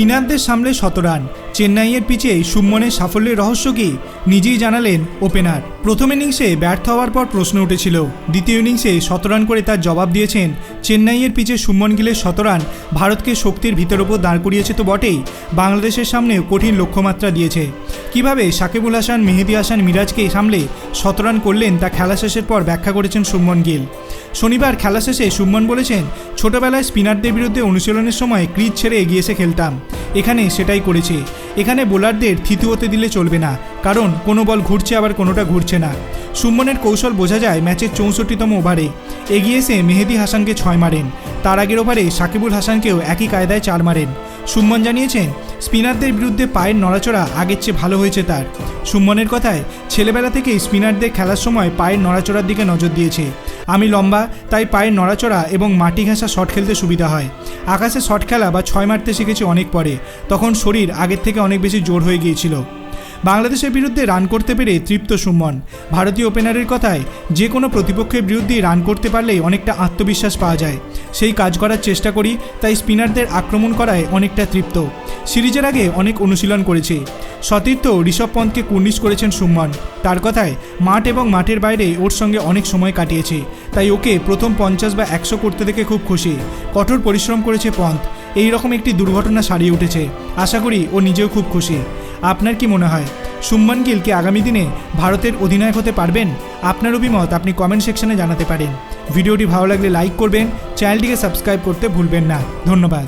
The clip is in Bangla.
স্পিনারদের সামলে শতরান। চেন্নাইয়ের পিচে সুমনের সাফল্যের রহস্য কি? নিজেই জানালেন ওপেনার। প্রথম ইনিংসে ব্যর্থ হওয়ার পর প্রশ্ন উঠেছিল। দ্বিতীয় ইনিংসে শতরান করে তার জবাব দিয়েছেন চেন্নাইয়ের পিচে সুমন গিলের শতরান। ভারতকে শক্তির ভিতর ওপর দাঁড় করিয়েছে তো বটেই। বাংলাদেশের সামনেও কঠিন লক্ষ্যমাত্রা দিয়েছে। কীভাবে সাকিবুল হাসান, মেহেদি হাসান, মিরাজকে সামলে শতরান করলেন তা খেলা শেষের পর ব্যাখ্যা করেছেন সুমন গিল। শনিবার খেলা শেষে সুমন বলেছেন, ছোটবেলায় স্পিনারদের বিরুদ্ধে অনুশীলনের সময় ক্রিজ ছেড়ে এগিয়ে এসে খেলতাম। এখানে সেটাই করেছে। এখানে বোলারদের থিতু হতে দিলে চলবে না, কারণ কোনো বল ঘুরছে আবার কোনোটা ঘুরছে না। সুমনের কৌশল বোঝা যায় ম্যাচের চৌষট্টিতম ওভারে। এগিয়ে এসে মেহেদি হাসানকে ছয় মারেন। তার আগের ওভারে সাকিবুল হাসানকেও একই কায়দায় চার মারেন। সুমন জানিয়েছেন, স্পিনারদের বিরুদ্ধে পায়ের নড়াচড়া আগের চেয়ে ভালো হয়েছে তার। সুমনের কথায়, ছেলেবেলা থেকেই স্পিনারদের খেলার সময় পায়ের নড়াচড়ার দিকে নজর দিয়েছে। আমি লম্বা, তাই পায়ের নড়াচড়া এবং মাটি ঘাসা শট খেলতে সুবিধা হয়। আকাশে শট খেলা বা ছয় মারতে শিখেছি অনেক পরে, তখন শরীর আগের থেকে অনেক বেশি জোর হয়ে গিয়েছিল। বাংলাদেশের বিরুদ্ধে রান করতে পেরে তৃপ্ত সুমন। ভারতীয় ওপেনারের কথায়, যে কোনো প্রতিপক্ষের বিরুদ্ধে রান করতে পারলেই অনেকটা আত্মবিশ্বাস পাওয়া যায়। সেই কাজ করার চেষ্টা করি, তাই স্পিনারদের আক্রমণ করায় অনেকটা তৃপ্ত। সিরিজের আগে অনেক অনুশীলন করেছে। সতীর্থ ঋষভ পন্থকে কুর্নিশ করেছেন সুমন। তার কথায়, মাঠ এবং মাঠের বাইরে ওর সঙ্গে অনেক সময় কাটিয়েছে। তাই ওকে প্রথম পঞ্চাশ বা একশো করতে দেখে খুব খুশি। কঠোর পরিশ্রম করেছে পন্থ। এই রকম একটি দুর্ঘটনা সারিয়ে উঠেছে। আশা করি ও নিজেও খুব খুশি। আপনার কি মনে হয়? সুম্মান গিল কি আগামী দিনে ভারতের অধিনায়ক হতে পারবেন? আপনার অভিমত আপনি কমেন্ট সেকশনে জানাতে পারেন। ভিডিওটি ভালো লাগলে লাইক করবেন, চ্যানেলটিকে সাবস্ক্রাইব করতে ভুলবেন না। ধন্যবাদ।